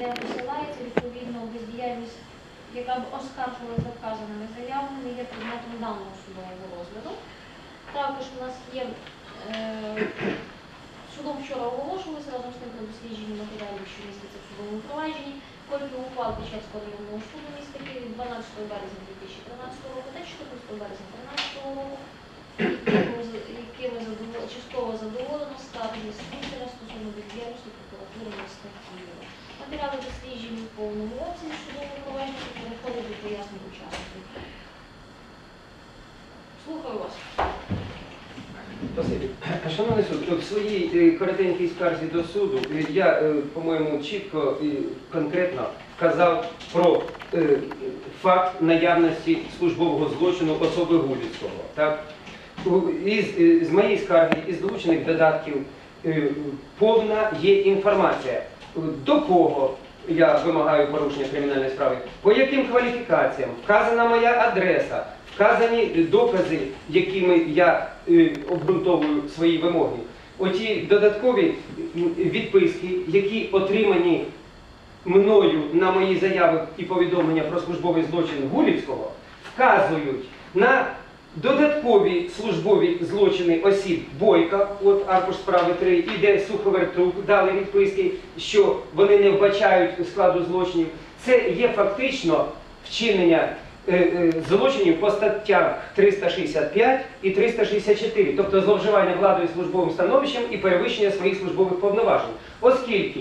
не посилається відповідно бездіяльність, яка б оскаржувалася за вказаними заявами, є предметом даного судового розгляду. Також у нас є е, судом вчора оголошувалися разом з тим про дослідження матеріалів, що містяться в судовому провадженні. Копію ухвал Печерського районного суду міста Київ 12 березня 2013 року та 14 березня 2013 року, якими частково задоволено скарги слідчера стосовно бездіяльності прокуратури міста Києва. Матеріали досліджені в повному обсязі судового провадження та переходять до пояснень учасників. Слухаю вас. Спасибі. Шановний суд, в своїй е, коротенькій скарзі до суду е, я, е, по-моєму, чітко і конкретно вказав про факт наявності службового злочину особи Гулівського. Так? Із, з моєї скарги, із долучених додатків, повна є інформація, до кого я вимагаю порушення кримінальної справи, по яким кваліфікаціям, вказана моя адреса, вказані докази, якими я е, обґрунтовую свої вимоги. Оті додаткові відписки, які отримані мною на мої заяви і повідомлення про службовий злочин Гулівського, вказують на додаткові службові злочини осіб Бойка, от аркуш справи 3, іде Суховертрук, дали відписки, що вони не вбачають складу злочинів. Це є фактично вчинення е, е, злочинів по статтях 365 і 364, тобто зловживання владою службовим становищем і перевищення своїх службових повноважень. Оскільки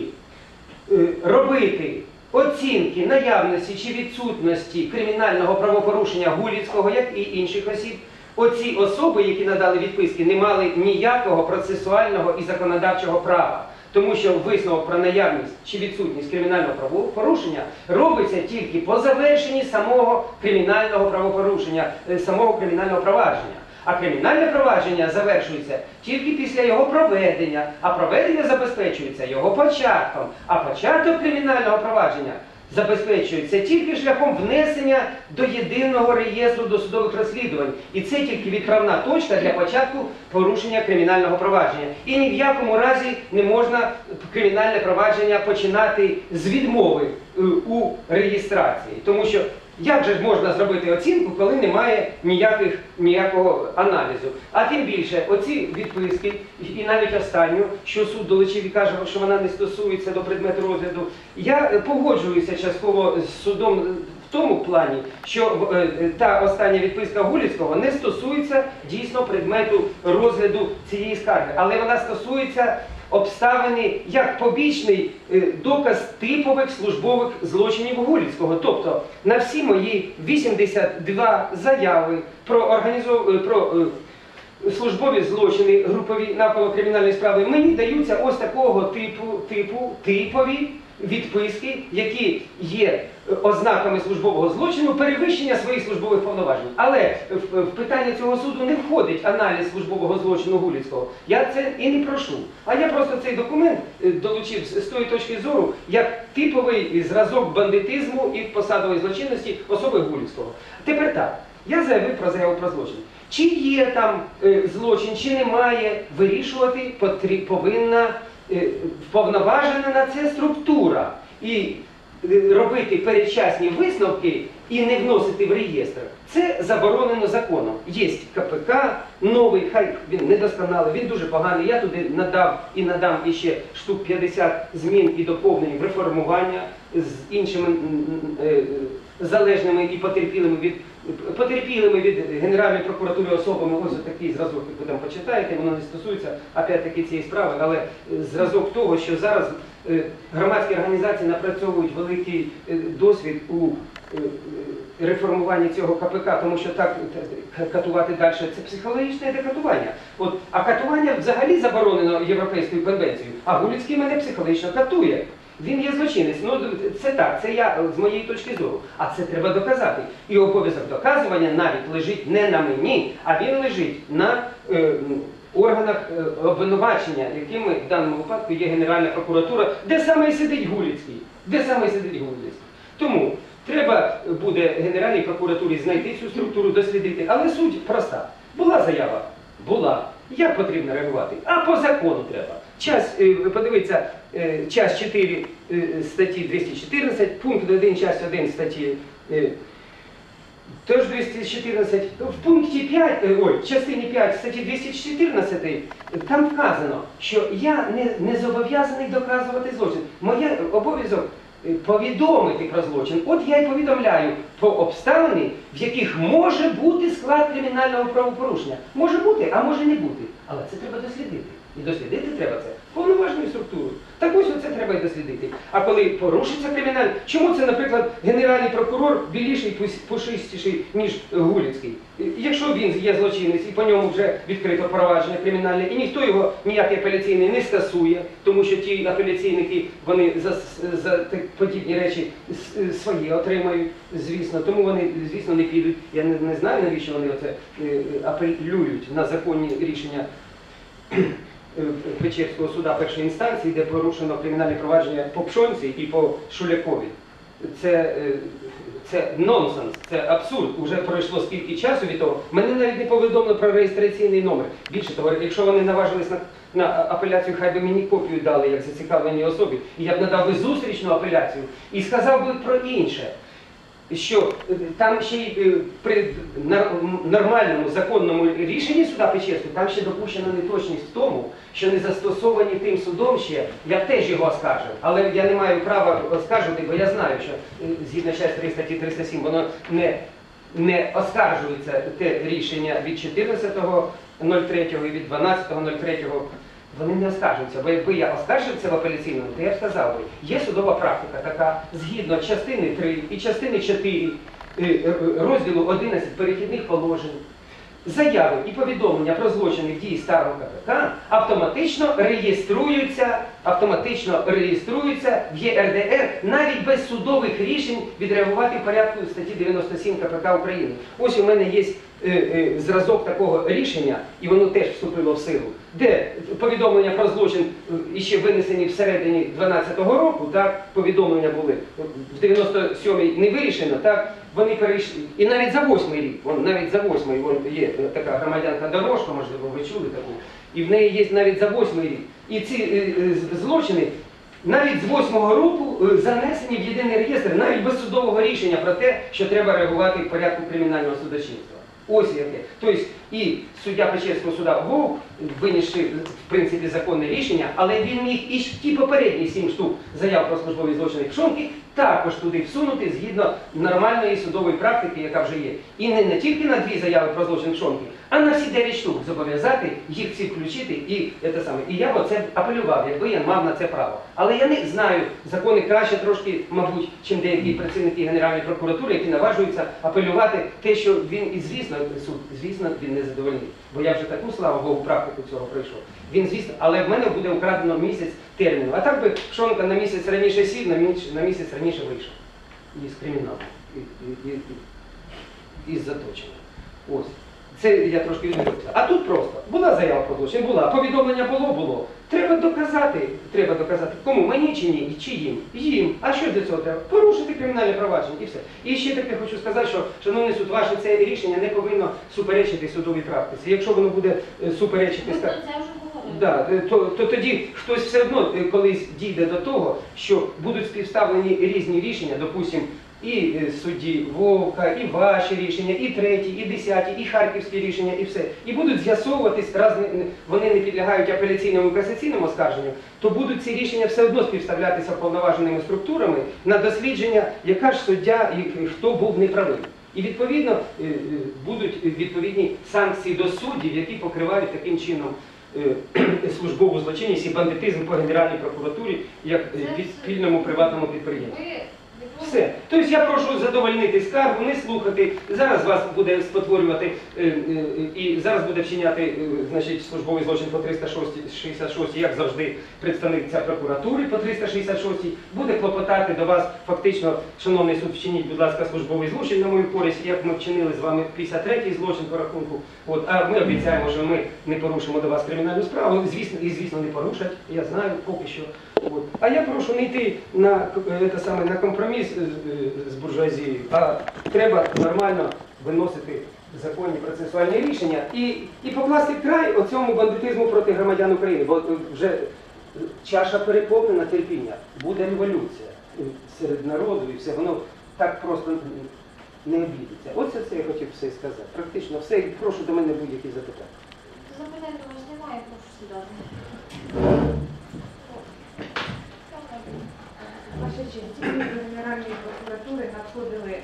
е, робити оцінки наявності чи відсутності кримінального правопорушення Гуліцького, як і інших осіб, оці особи, які надали відписки, не мали ніякого процесуального і законодавчого права. Тому що висновок про наявність чи відсутність кримінального правопорушення робиться тільки по завершенні самого кримінального правопорушення, е, самого кримінального провадження. А кримінальне провадження завершується тільки після його проведення, а проведення забезпечується його початком. А початок кримінального провадження забезпечується тільки шляхом внесення до єдиного реєстру досудових розслідувань. І це тільки відправна точка для початку порушення кримінального провадження. І ні в якому разі не можна кримінальне провадження починати з відмови е, у реєстрації. Тому що як же ж можна зробити оцінку, коли немає ніяких, ніякого аналізу? А тим більше, оці відписки, і навіть останню, що суд долучив і каже, що вона не стосується до предмету розгляду, я е, погоджуюся частково з судом в тому плані, що е, е, та остання відписка Гулівського не стосується дійсно предмету розгляду цієї скарги, але вона стосується обставини як побічний е, доказ типових службових злочинів Гулівського. Тобто на всі мої 82 заяви про організов... е, про е, службові злочини групові навколо кримінальної справи мені даються ось такого типу, типу типові відписки, які є е, ознаками службового злочину, перевищення своїх службових повноважень. Але в, питання цього суду не входить аналіз службового злочину Гулівського. Я це і не прошу. А я просто цей документ е, долучив з тої точки зору, як типовий зразок бандитизму і посадової злочинності особи Гулівського. Тепер так, я заявив про заяву про злочин. Чи є там е, злочин, чи немає, вирішувати повинна е, вповноважена на це структура. І е, робити передчасні висновки і не вносити в реєстр. Це заборонено законом. Є КПК новий, хай він недосконалий, він дуже поганий. Я туди надав і надам іще штук 50 змін і доповнень реформування з іншими е, залежними і потерпілими від потерпілими від Генеральної прокуратури особами. Ось такий зразок, як ви там почитаєте, воно не стосується опять-таки цієї справи, але зразок того, що зараз е, громадські організації напрацьовують великий е, досвід у е, цього КПК, тому що так катувати далі це психологічне декатування. От, а катування взагалі заборонено Європейською конвенцією, а Гуліцький мене психологічно катує. Він є злочинець. Ну це так, це я з моєї точки зору. А це треба доказати. І обов'язок доказування навіть лежить не на мені, а він лежить на е, органах е, обвинувачення, якими в даному випадку є Генеральна прокуратура, де саме сидить Гуліцький. Де саме сидить Гуліцький. Тому треба буде Генеральній прокуратурі знайти цю структуру, дослідити. Але суть проста. Була заява? Була. Як потрібно реагувати? А по закону треба. Час, е, подивіться, е, час 4 е, статті 214, пункт 1, час 1 статті е, Тож 214, в пункті 5, е, ой, частині 5 статті 214, е, там вказано, що я не, не зобов'язаний доказувати злочин. Моє обов'язок е, повідомити про злочин. От я й повідомляю про обставини, в яких може бути склад кримінального правопорушення. Може бути, а може не бути. Але це треба дослідити. І дослідити треба це повноважною структурою. Так ось оце треба і дослідити. А коли порушиться кримінальне, чому це, наприклад, генеральний прокурор біліший, пушистіший, ніж Гуліцький? Якщо він є злочинець і по ньому вже відкрито провадження кримінальне, і ніхто його ніякий апеляційний не скасує, тому що ті апеляційники вони за, за подібні речі свої отримають, звісно. Тому вони, звісно, не підуть. Я не, не знаю, навіщо вони оце е, апелюють на законні рішення Печерського суда першої інстанції, де порушено кримінальне провадження по Пшонці і по Шулякові. Це, е, це нонсенс, це абсурд. Уже пройшло скільки часу від того. Мене навіть не повідомили про реєстраційний номер. Більше того, якщо вони наважились на, на апеляцію, хай би мені копію дали як зацікавленій особі, і я б надав би зустрічну апеляцію і сказав би про інше що е, там ще й е, при нормальному законному рішенні суда Печерського, там ще допущена неточність в тому, що не застосовані тим судом ще, я теж його оскаржив, але я не маю права оскаржувати, бо я знаю, що е, згідно частини 3 статті 307 воно не, не оскаржується те рішення від 14.03 і від 12.03 вони не оскаржуються, бо якби я оскаржив це в апеляційному, то я б сказав би, є судова практика така, згідно частини 3 і частини 4 е, е, розділу 11 перехідних положень, заяви і повідомлення про злочини дії старого КПК автоматично реєструються, автоматично реєструються в ЄРДР навіть без судових рішень відреагувати в порядку статті 97 КПК України. Ось у мене є зразок такого рішення, і воно теж вступило в силу, де повідомлення про злочин е, іще винесені всередині 12-го року, так, повідомлення були в 97-й не вирішено, так, вони перейшли. І навіть за восьмий рік, вон, навіть за восьмий вон, є е, така громадянка Дорожка, можливо, ви чули таку, і в неї є навіть за восьмий рік. І ці е, е, злочини навіть з восьмого року е, занесені в єдиний реєстр, навіть без судового рішення про те, що треба реагувати в порядку кримінального судочинства. Ось яке. Тобто і суддя Печерського суда Вовк, винісши в принципі законне рішення, але він міг і ті попередні сім штук заяв про службові злочини Пшонки також туди всунути згідно нормальної судової практики, яка вже є. І не, не тільки на дві заяви про злочин Пшонки, а на всі дев'ять штук зобов'язати їх всі включити і це саме. І я б оце апелював, якби я мав на це право. Але я не знаю закони краще трошки, мабуть, чим деякі працівники Генеральної прокуратури, які наважуються апелювати те, що він і звісно суд, звісно, він не задовольний. Бо я вже таку слава Богу практику цього пройшов. Він звісно, але в мене буде украдено місяць терміну. А так би Пшонка на місяць раніше сів, на місяць, раніше вийшов із криміналу, із заточення. Ось. Це я трошки відмовився. А тут просто була заява про злочин, була, повідомлення було, було. Треба доказати, треба доказати, кому мені чи ні, чи їм. Їм. А що для цього треба? Порушити кримінальне провадження і все. І ще таке хочу сказати, що, шановний суд, ваше це рішення не повинно суперечити судовій практиці. Якщо воно буде е, суперечити Ми це вже. Да, е, то, то тоді хтось все одно е, колись дійде до того, що будуть співставлені різні рішення, допустимо, і е, судді Вовка, і ваші рішення, і треті, і десяті, і харківські рішення, і все. І будуть з'ясовуватись, раз вони не підлягають апеляційному і касаційному оскарженню, то будуть ці рішення все одно співставлятися повноваженими структурами на дослідження, яка ж суддя і хто був неправий. І відповідно е, е, будуть відповідні санкції до суддів, які покривають таким чином службову злочинність і бандитизм по Генеральній прокуратурі як Це приватному підприємству. Все. Тобто я прошу задовольнити скаргу, не слухати. Зараз вас буде спотворювати е, е, і зараз буде вчиняти е, значить, службовий злочин по 366, як завжди, представниця прокуратури по 366, буде клопотати до вас фактично, шановний суд, вчиніть, будь ласка, службовий злочин на мою користь, як ми вчинили з вами 53-й злочин по рахунку. От, а ми обіцяємо, що ми не порушимо до вас кримінальну справу. Звісно, і звісно не порушать. Я знаю поки що. От. А я прошу не йти на, е, те саме, на компроміс з, буржуазією, а треба нормально виносити законні процесуальні рішення і, і покласти край оцьому бандитизму проти громадян України. Бо вже чаша переповнена терпіння, буде революція серед народу і все, воно так просто не обійдеться. Оце це я хотів все сказати. Практично все. Прошу до мене будь-які запитання. Запитань до вас немає, прошу сідати. Честь, до Генеральної прокуратури надходили е,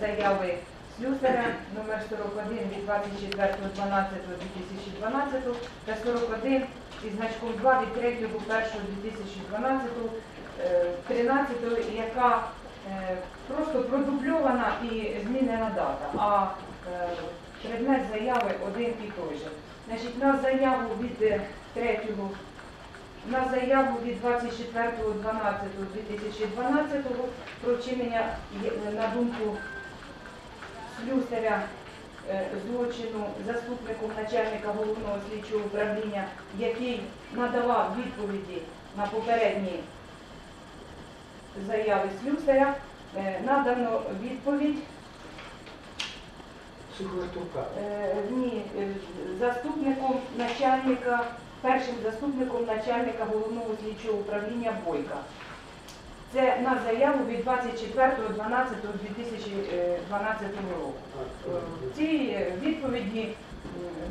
заяви Слюсаря номер 41 від 24.12.2012 та 41 із значком 2 від 3.1.2012, е, 13, яка е, просто продубльована і змінена дата, а е, предмет заяви один і той же. Значить, на заяву від е, 3 на заяву від 24.12.2012 про вчинення, на думку слюсаря е, злочину заступником начальника головного слідчого управління, який надавав відповіді на попередні заяви слюсаря, е, надано відповідь Е, Ні, е, заступником начальника, першим заступником начальника головного слідчого управління Бойка. Це на заяву від 24.12.2012 року. Е, цій е, відповіді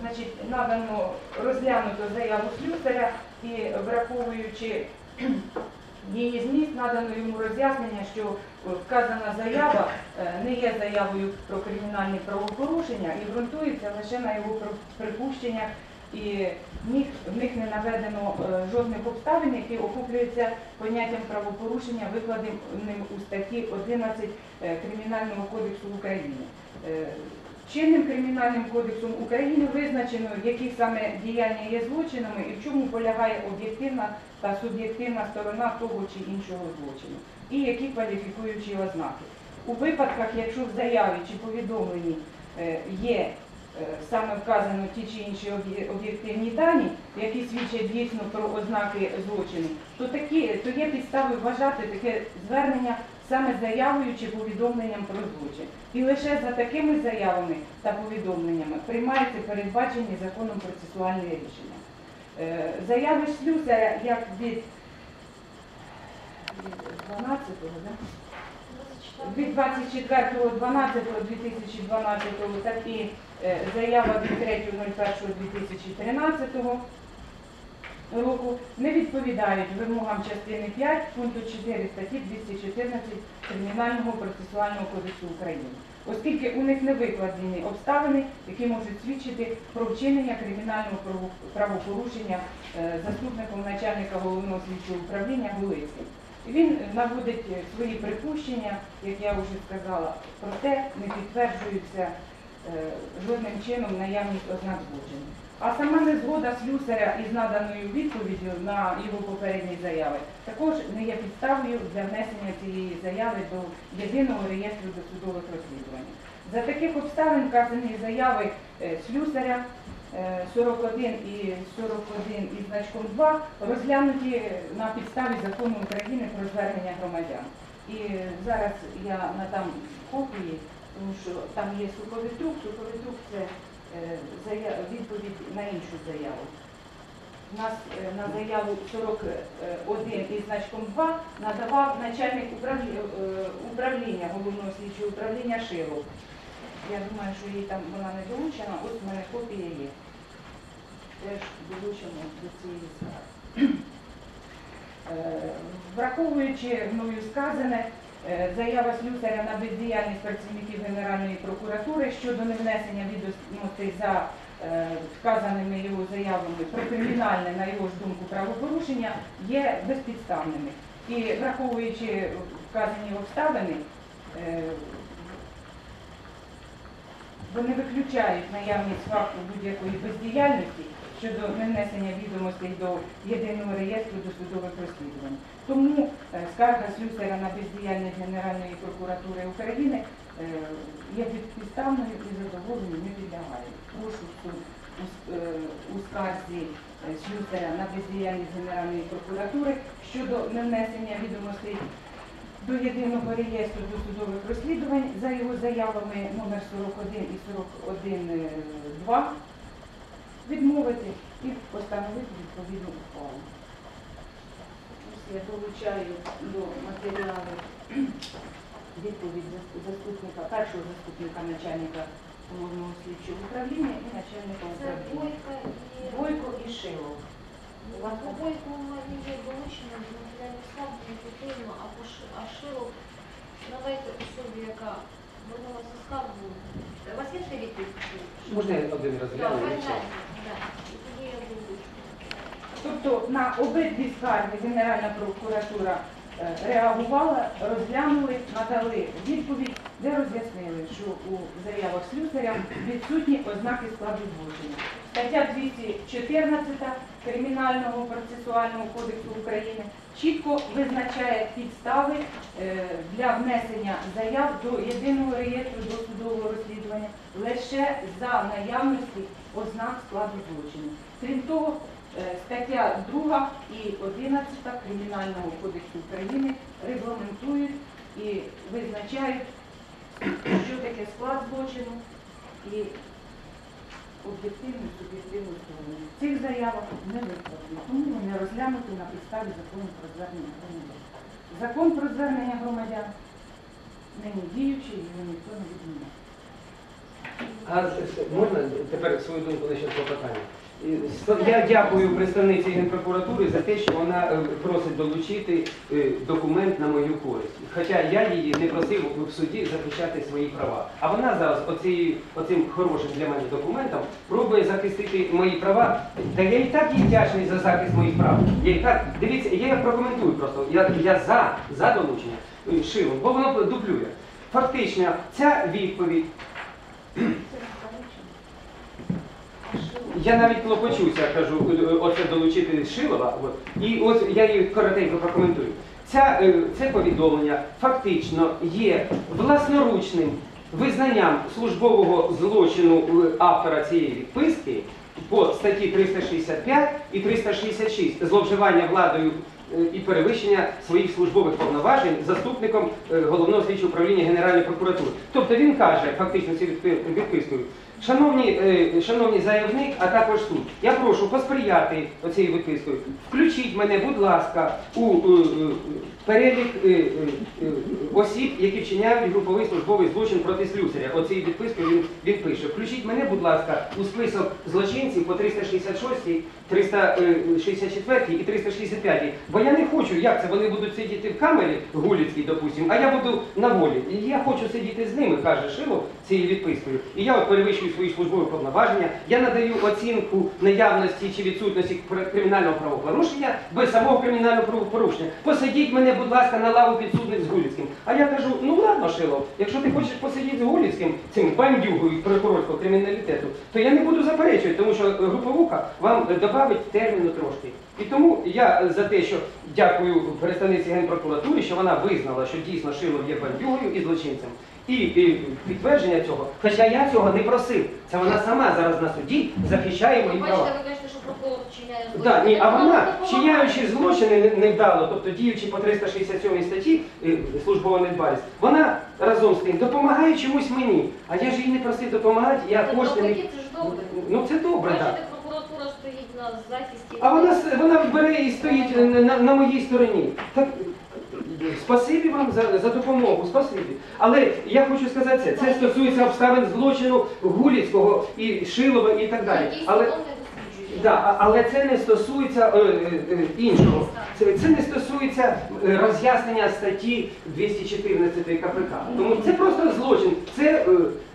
значить, надано розглянуто заяву слюсаря і враховуючи її зміст, надано йому роз'яснення, що е, вказана заява не є заявою про кримінальні правопорушення і ґрунтується лише на його припущеннях, і в них, не наведено е, жодних обставин, які охоплюються поняттям правопорушення, викладеним у статті 11 е, Кримінального кодексу України. Е, Чинним кримінальним кодексом України визначено, які саме діяння є злочинами і в чому полягає об'єктивна та суб'єктивна сторона того чи іншого злочину, і які кваліфікуючі ознаки. У випадках, якщо в заяві чи повідомленні є саме вказано ті чи інші об'єктивні дані, які свідчать дійсно про ознаки злочину, то такі то є підстави вважати таке звернення саме заявою чи повідомленням про злочин. І лише за такими заявами та повідомленнями приймаються передбачені законом процесуальні рішення. Е, Заяви слюсаря як від 12-го, да? Від 24.12.2012, так і е, заява від 3.01.2013 року не відповідають вимогам частини 5 пункту 4 статті 214 Кримінального процесуального кодексу України, оскільки у них не викладені обставини, які можуть свідчити про вчинення кримінального правопорушення е, заступником начальника головного слідчого управління Гулицьким. Він наводить свої припущення, як я вже сказала, проте не підтверджуються е, жодним чином наявність ознак злочину. А сама незгода слюсаря із наданою відповіддю на його попередні заяви також не є підставою для внесення цієї заяви до єдиного реєстру досудових розслідувань. За таких обставин вказані заяви е, слюсаря 41 і 41 із значком 2 розглянуті на підставі закону України про звернення громадян. І зараз я надам копії, тому що там є суховітрук. Суховітрук це е, відповідь на іншу заяву. У нас е, на заяву 41 із значком 2 надавав начальник управління, управління головного слідчого управління Шилов. Я думаю, що їй там вона не долучена, ось в мене копія є. Теж долучено до цієї справи. Е, Враховуючи мною сказане, е, заява слюсаря на бездіяльність працівників Генеральної прокуратури щодо невнесення відомостей за е, вказаними його заявами про кримінальне, на його ж думку, правопорушення є безпідставними. І враховуючи вказані обставини, вони виключають наявність факту будь-якої бездіяльності щодо невнесення відомостей до єдиного реєстру досудових розслідувань. Тому е, скарга слюсаря на бездіяльність Генеральної прокуратури України е, є підставною і задоволенню не підлягає. Прошу суд е, у скарзі слюсаря на бездіяльність Генеральної прокуратури щодо невнесення відомостей до єдиного реєстру досудових розслідувань за його заявами номер 41 і 41.2 відмовити і постановити відповідну ухвалу. я долучаю до матеріалу відповідь заступника, першого заступника начальника головного слідчого управління і начальника Це управління. Бойка і... Бойко і Шилов. Не є долучено до матеріальних справ, не потрібно, а Шилов надайте особі, яка звернулася з скаргою. У вас є ще відповідь? Можна я один раз Так, гляну? передайте. Так. І тоді я долучу. Тобто на обидві скарги Генеральна прокуратура е, реагувала, розглянули, надали відповідь, де роз'яснили, що у заявах слюсаря відсутні ознаки складу злочину. Стаття 214 Кримінального процесуального кодексу України чітко визначає підстави е, для внесення заяв до єдиного реєстру досудового розслідування лише за наявності ознак складу злочину. Крім того, Стаття 2 і 11 Кримінального кодексу України регламентують і визначають, що таке склад злочину і об'єктивну суб'єктивну сторону. Цих заявах не викладено, тому вони розглянуті на підставі закону про звернення громадян. Закон про звернення громадян нині діючий, його ніхто не відміняє. А можна тепер свою думку на цього питання? Я дякую представниці Генпрокуратури за те, що вона е, просить долучити е, документ на мою користь. Хоча я її не просив в суді захищати свої права. А вона зараз оцією- оцим хорошим для мене документом пробує захистити мої права. Та я і так їй вдячний за захист моїх прав. Я і так, дивіться, я прокоментую просто. Я, я за, за долучення е, шилом, бо воно дуплює. Фактично, ця відповідь Це заперечення. А що? Я навіть клопочуся, кажу, е, оце долучити Шилова. І ось я її коротенько прокоментую. Ця, е, це повідомлення фактично є власноручним визнанням службового злочину автора цієї відписки по статті 365 і 366 зловживання владою і перевищення своїх службових повноважень заступником е, головного слідчого управління Генеральної прокуратури. Тобто він каже фактично відпи- відпискою. Шановні, е, шановні заявник, а також суд, я прошу посприяти оцією відпискою. Включіть мене, будь ласка, у е, е, перелік е, е, е, осіб, які вчиняють груповий службовий злочин проти слюсаря. Оцією відпискою він, він пише. Включіть мене, будь ласка, у список злочинців по 366, 364 і 365. Бо я не хочу, як це вони будуть сидіти в камері Гуліцькій, допустимо, а я буду на волі. І я хочу сидіти з ними, каже Шилов, цією відпискою. І я от перевищую свої службові повноваження, я надаю оцінку наявності чи відсутності кр- кримінального правопорушення без самого кримінального правопорушення. Посадіть мене, будь ласка, на лаву підсудних з Гуліцьким. А я кажу, ну ладно, Шилов, якщо ти хочеш посидіти з Гуліцьким, цим бандюгою прокурорського криміналітету, то я не буду заперечувати, тому що е, груповуха вам добавить терміну трошки. І тому я за те, що дякую представниці Генпрокуратури, що вона визнала, що дійсно Шилов є бандюгою і злочинцем. І, і підтвердження цього, хоча я цього не просив. Це вона сама зараз на суді захищає мої права. Бачите, ви кажете, що прокурор вчиняє злочин. Да, ні, а Вона вона, вчиняючи злочини невдало, тобто діючи по 367 статті е, службова недбалість, вона разом з тим допомагає чомусь мені. А я ж їй не просив допомагати, я кошти не. це ж добре. Ну це добре, так. На захисті. А вона с- вона бере і стоїть на, на, на моїй стороні. Так спасибі вам за, за допомогу, спасибі. Але я хочу сказати це. Це стосується обставин злочину Гуліцького і Шилова і так далі. Але. Да, але це не стосується е, е, е, іншого. Це, це не стосується е, роз'яснення статті 214 КПК. Тому це просто злочин. Це е,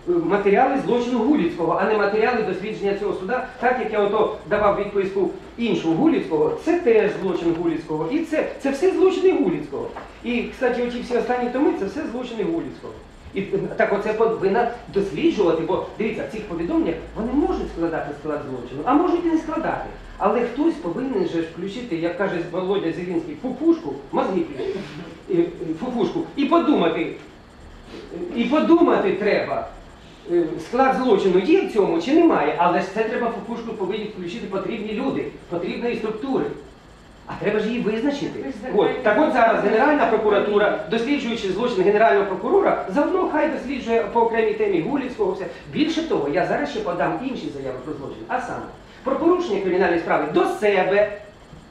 е, матеріали злочину Гуліцького, а не матеріали дослідження цього суда. Так як я ото давав відписку іншого Гуліцького, це теж злочин Гуліцького. І це, це все злочини Гуліцького. І, кстати, оті всі останні томи це все злочини Гуліцького. І е, так оце повинна досліджувати, бо дивіться, в цих повідомленнях вони можуть складати склад злочину, а можуть і не складати. Але хтось повинен же включити, як каже Володя Зелінський, фуфушку, мозги і фуфушку, і подумати, і подумати треба. е, Склад злочину є в цьому чи немає, але ж це треба фуфушку повинні включити потрібні люди, потрібної структури. А треба ж її визначити. От, так от зараз Генеральна прокуратура, досліджуючи злочин Генерального прокурора, заодно хай досліджує по окремій темі Гулівського. Все. Більше того, я зараз ще подам інші заяви про злочин. А саме, про порушення кримінальної справи до себе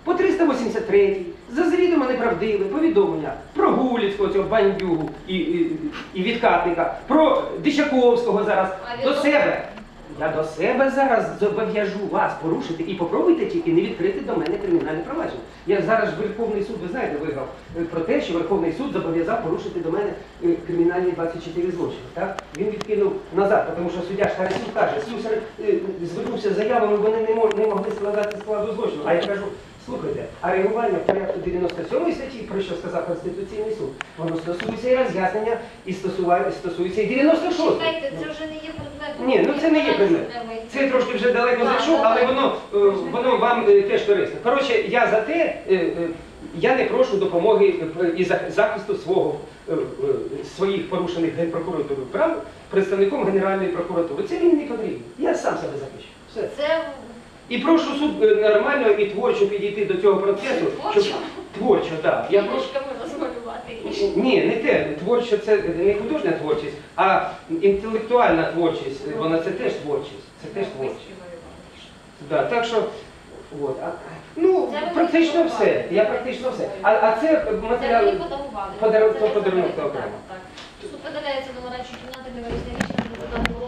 по 383, за завідомо неправдиве повідомлення про Гуліцького, цього бандюгу і, і, і відкатника, про Дичаковського зараз А до себе. Я до себе зараз зобов'яжу вас порушити і попробуйте тільки не відкрити до мене кримінальне провадження. Я зараз Верховний суд, ви знаєте, виграв е, про те, що Верховний суд зобов'язав порушити до мене е, кримінальні 24 злочини. Так? Він відкинув назад, тому що суддя Штарисюк каже, е, звернувся заявами, вони не могли складати складу злочину. А я кажу, слухайте, а реагування в порядку 97 статті, про що сказав Конституційний суд, воно стосується і роз'яснення, і стосується і 96 Чекайте, це вже не є предметом. ні, ну це не є предмет. Це трошки вже далеко зайшов, але воно, е, воно вам е, теж корисно. Коротше, я за те, е, я не прошу допомоги і захисту свого, своїх порушених Генпрокуратурою прав представником Генеральної прокуратури. Це мені не потрібно. Я сам себе захищу. Все. Це І прошу суд е, нормально і творчо підійти до цього процесу. Творчо? Щоб... Творчо, так. Я прошу... Ні, не те. Творче це не художня творчість, а інтелектуальна творчість. Вона це теж творчість. Це теж творчість. Да, так що, от, а, ну, Це практично все. Я практично все. А, а це Це матеріал. мені подарували. Подарунок- Це подарунок так, окремо. так. Суд видаляється до нарадчої кімнати для вирішення